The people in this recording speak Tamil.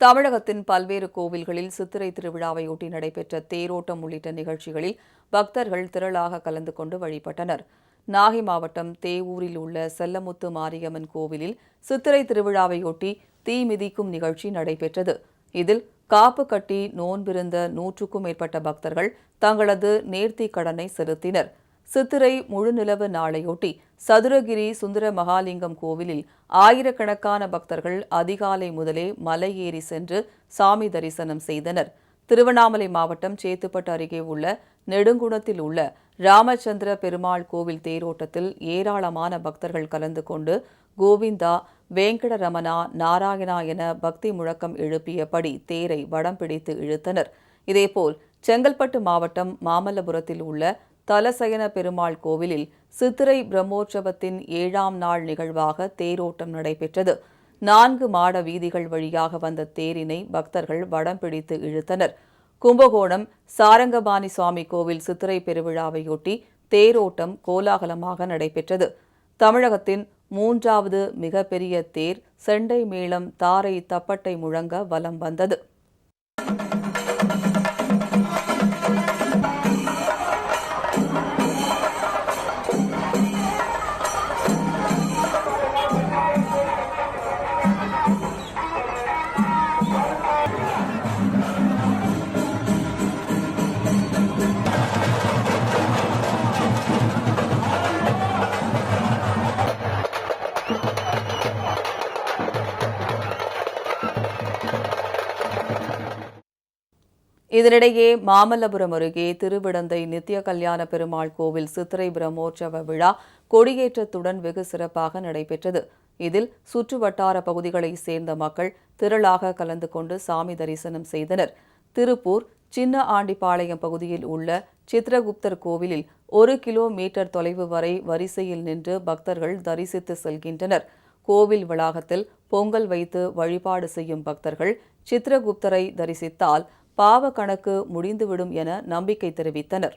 தமிழகத்தின் பல்வேறு கோவில்களில் சித்திரை திருவிழாவையொட்டி நடைபெற்ற தேரோட்டம் உள்ளிட்ட நிகழ்ச்சிகளில் பக்தர்கள் திரளாக கலந்து கொண்டு வழிபட்டனர். நாகை மாவட்டம் தேவூரில் உள்ள செல்லமுத்து மாரியம்மன் கோவிலில் சித்திரை திருவிழாவையொட்டி தீ மிதிக்கும் நிகழ்ச்சி நடைபெற்றது. இதில் காப்பு கட்டி நோன்பிருந்த நூற்றுக்கும் மேற்பட்ட பக்தர்கள் தங்களது நேர்த்தி கடனை செலுத்தினர். சித்திரை முழுநிலவு நாளையொட்டி சதுரகிரி சுந்தர மகாலிங்கம் கோவிலில் ஆயிரக்கணக்கான பக்தர்கள் அதிகாலை முதலே மலை ஏறி சென்று சாமி தரிசனம் செய்தனர். திருவண்ணாமலை மாவட்டம் சேத்துப்பட்டு அருகே உள்ள நெடுங்குணத்தில் உள்ள ராமச்சந்திர பெருமாள் கோவில் தேரோட்டத்தில் ஏராளமான பக்தர்கள் கலந்து கொண்டு கோவிந்தா வேங்கடரமணா நாராயணா என பக்தி முழக்கம் எழுப்பியபடி தேரை வடம் பிடித்து இழுத்தனர். இதேபோல் செங்கல்பட்டு மாவட்டம் மாமல்லபுரத்தில் உள்ள தலசயன பெருமாள் கோவிலில் சித்திரை பிரம்மோற்சவத்தின் ஏழாம் நாள் நிகழ்வாக தேரோட்டம் நடைபெற்றது. நான்கு மாட வீதிகள் வழியாக வந்த தேரினை பக்தர்கள் வடம் பிடித்து இழுத்தனர். கும்பகோணம் சாரங்கபாணி சுவாமி கோவில் சித்திரை பெருவிழாவையொட்டி தேரோட்டம் கோலாகலமாக நடைபெற்றது. தமிழகத்தின் மூன்றாவது மிகப்பெரிய தேர் செண்டை மேளம் தாரை தப்பட்டை முழங்க வலம் வந்தது. இதனிடையே மாமல்லபுரம் அருகே திருவிடந்தை நித்திய கல்யாண பெருமாள் கோவில் சித்திரை பிரம்மோற்சவ விழா கொடியேற்றத்துடன் வெகு சிறப்பாக நடைபெற்றது. இதில் சுற்று வட்டார பகுதிகளைச் சேர்ந்த மக்கள் திரளாக கலந்து கொண்டு சாமி தரிசனம் செய்தனர். திருப்பூர் சின்ன ஆண்டிப்பாளையம் பகுதியில் உள்ள சித்ரகுப்தர் கோவிலில் ஒரு கிலோமீட்டர் தொலைவு வரை வரிசையில் நின்று பக்தர்கள் தரிசித்து செல்கின்றனர். கோவில் வளாகத்தில் பொங்கல் வைத்து வழிபாடு செய்யும் பக்தர்கள் சித்ரகுப்தரை தரிசித்தால் பாவ கணக்கு முடிந்துவிடும் என நம்பிக்கை தெரிவித்தனர்.